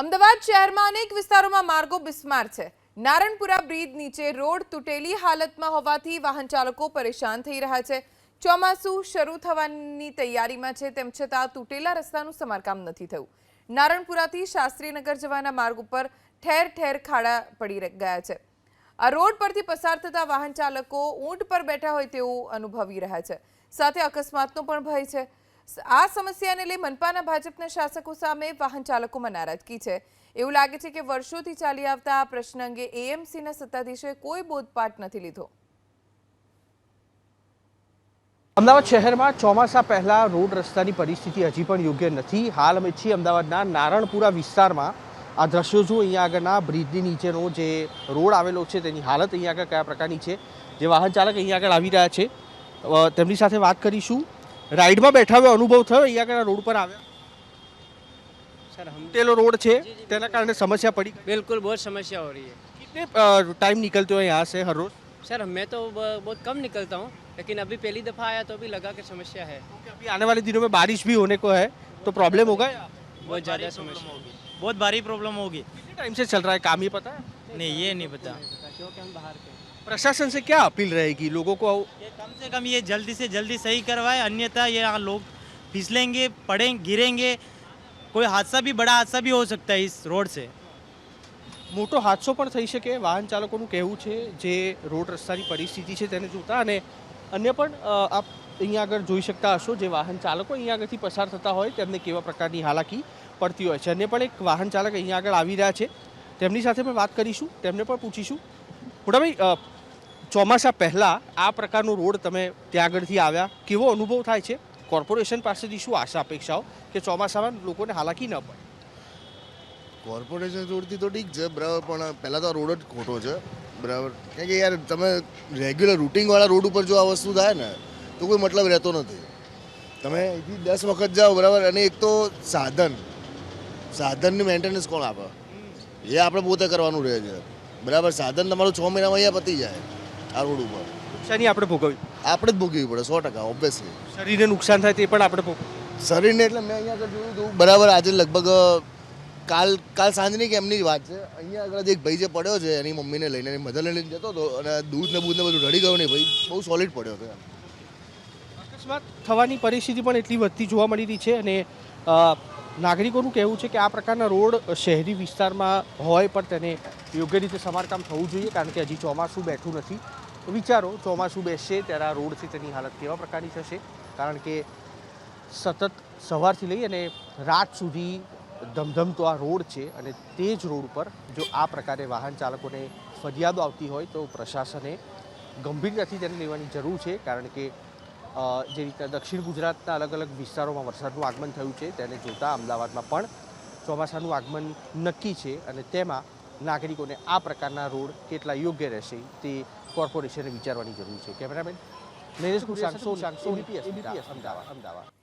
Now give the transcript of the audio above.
અમદાવાદ શહેરમાં અનેક વિસ્તારોમાં માર્ગો બિસ્માર છે. નારણપુરા બ્રિજ નીચે રોડ તૂટેલી હાલતમાં હોવાથી વાહન ચાલકો પરેશાન થઈ રહ્યા છે. ચોમાસું શરૂ થવાની તૈયારીમાં છે, તેમ છતાં તૂટેલા રસ્તાનું સમારકામ નથી થયું. નારણપુરાથી શાસ્ત્રીનગર જવાના માર્ગ ઉપર ઠેર ઠેર ખાડા પડી ગયા છે. આ રોડ પરથી પસાર થતા વાહન ચાલકો ઊંટ પર બેઠા હોય તેવું અનુભવી રહ્યા છે. સાથે અકસ્માતનો પણ ભય છે. આ સમસ્યાને લઈ મનપાના ભાજપના શાસકો સામે વાહન ચાલકોમાં નારાજગી છે. એવું લાગે છે કે વર્ષોથી ચાલી આવતા આ પ્રશ્ન અંગે એએમસીના સત્તાધીશોએ કોઈ બોધપાઠ નથી લીધો. અમદાવાદ શહેરમાં ચોમાસા પહેલા રોડ રસ્તાની પરિસ્થિતિ હજી પણ યોગ્ય નથી. હાલ અમે છીએ અમદાવાદના નારણપુરા વિસ્તારમાં. આ દ્રશ્યો જો અહીંયા આગળના બ્રિજની નીચેનો જે રોડ આવેલો છે, તેની હાલત અહીંયા આગળ કયા પ્રકારની છે? જે વાહન ચાલક અહીંયા આગળ આવી રહ્યા છે. તેમની સાથે વાત કરીશું. રાઈડમાં બેઠા હોય અનુભવ થયો અહીંયા આગળ રોડ પર આવ્યા सर हम તૂટેલો રોડ છે તેના કારણે સમસ્યા પડી ગઈ बिल्कुल बहुत समस्या हो रही है कितने टाइम निकलते हो यहाँ से हर रोज सर मैं तो ब- बहुत कम निकलता हूँ लेकिन अभी पहली दफ़ा आया तो अभी लगा कि समस्या है अभी आने वाले दिनों में बारिश भी होने को है तो प्रॉब्लम होगा या बहुत ज़्यादा समस्या बहुत भारी प्रॉब्लम होगी कितने टाइम से चल रहा है काम ये पता है नहीं ये नहीं पता क्योंकि हम बाहर के प्रशासन से क्या अपील रहेगी लोगों को ये कम से कम ये जल्दी से जल्दी सही करवाए अन्यथा ये यहाँ लोग फिसलेंगे पड़े गिरेंगे कोई हादसा भी बड़ा हादसा भी हो सकता है इस रोड से મોટો હાદસો પણ થઈ શકે વાહન ચાલકોનું કહેવું છે જે રોડ રસ્તાની પરિસ્થિતિ છે તેને જોતા અને અન્ય પણ અ, આપ અહીંયા આગળ જોઈ શકતા હશો જે વાહન ચાલકો અહીંયા આગળથી પસાર થતા હોય તેમને કેવા પ્રકારની હાલાકી પડતી હોય છે અન્ય પણ એક વાહન ચાલક અહીંયા આગળ આવી રહ્યા છે તેમની સાથે પણ વાત કરીશું તેમને પણ પૂછીશું મોટાભાઈ અ, ચોમાસા પહેલાં આ પ્રકારનો રોડ તમે ત્યાં આગળથી આવ્યા. કેવો અનુભવ થાય છે? કોર્પોરેશન પાસેથી શું આશા, અપેક્ષાઓ કે ચોમાસામાં લોકોને હાલાકી ન પડે? કોર્પોરેશન રોડથી તો ઠીક છે, બરાબર, પણ પહેલાં તો આ રોડ જ ખોટો છે, બરાબર. કારણ કે યાર, તમે રેગ્યુલર રૂટિંગવાળા રોડ ઉપર જો આ વસ્તુ થાય ને, તો કોઈ મતલબ રહેતો નથી. તમે અહીંથી દસ વખત જાઓ, બરાબર, અને એક તો સાધન, સાધનની મેન્ટેનન્સ કોણ આપે? એ આપણે પોતે કરવાનું રહે છે. બરાબર, સાધન તમારું છ મહિનામાં અહીંયા પતી જાય. આ રોડ ઉપર. નુકસાની આપણે ભોગવવી? આપણે જ ભોગવવી પડે સો ટકા ઓબ્વિયસલી શરીરને નુકસાન થાય તે પણ આપણે શરીરને એટલે મેં અહીંયા આગળ જોયું હતું બરાબર આજે લગભગ કાલ કાલ સાંજની કે એમની જ વાત છે. અહીંયા આગળ એક ભાઈ જે પડ્યો છે એની મમ્મીને લઈને એની મધરને લઈને જતો હતો અને દૂધ ને બૂધ ને બધું રડી ગયો નહીં ભાઈ બહુ સોલિડ પડ્યો હતો અકસ્માત થવાની પરિસ્થિતિ પણ એટલી વધતી જોવા મળી રહી છે અને નાગરિકોનું કહેવું છે કે આ પ્રકારના રોડ શહેરી વિસ્તારમાં હોય પણ તેને યોગ્ય રીતે સમારકામ થવું જોઈએ કારણ કે હજી ચોમાસું બેઠું નથી. વિચારો, ચોમાસું બેસશે, ત્યારે આ રોડથી તેની હાલત કેવા પ્રકારની થશે? કારણ કે સતત સવારથી લઈ અને રાત સુધી ધમધમતો આ રોડ છે અને તે જ રોડ ઉપર જો આ પ્રકારે વાહન ચાલકોને ફરિયાદો આવતી હોય તો પ્રશાસને ગંભીરતાથી તેને લેવાની જરૂર છે. કારણ કે જે રીતે દક્ષિણ ગુજરાતના અલગ અલગ વિસ્તારોમાં વરસાદનું આગમન થયું છે, તેને જોતાં અમદાવાદમાં પણ ચોમાસાનું આગમન નક્કી છે અને તેમાં નાગરિકોને આ પ્રકારના રોડ કેટલા યોગ્ય રહેશે તે કોર્પોરેશને વિચારવાની જરૂર છે. Cameraman Naresh Kushang Soni A B P Ahmedabad. Ahmedabad.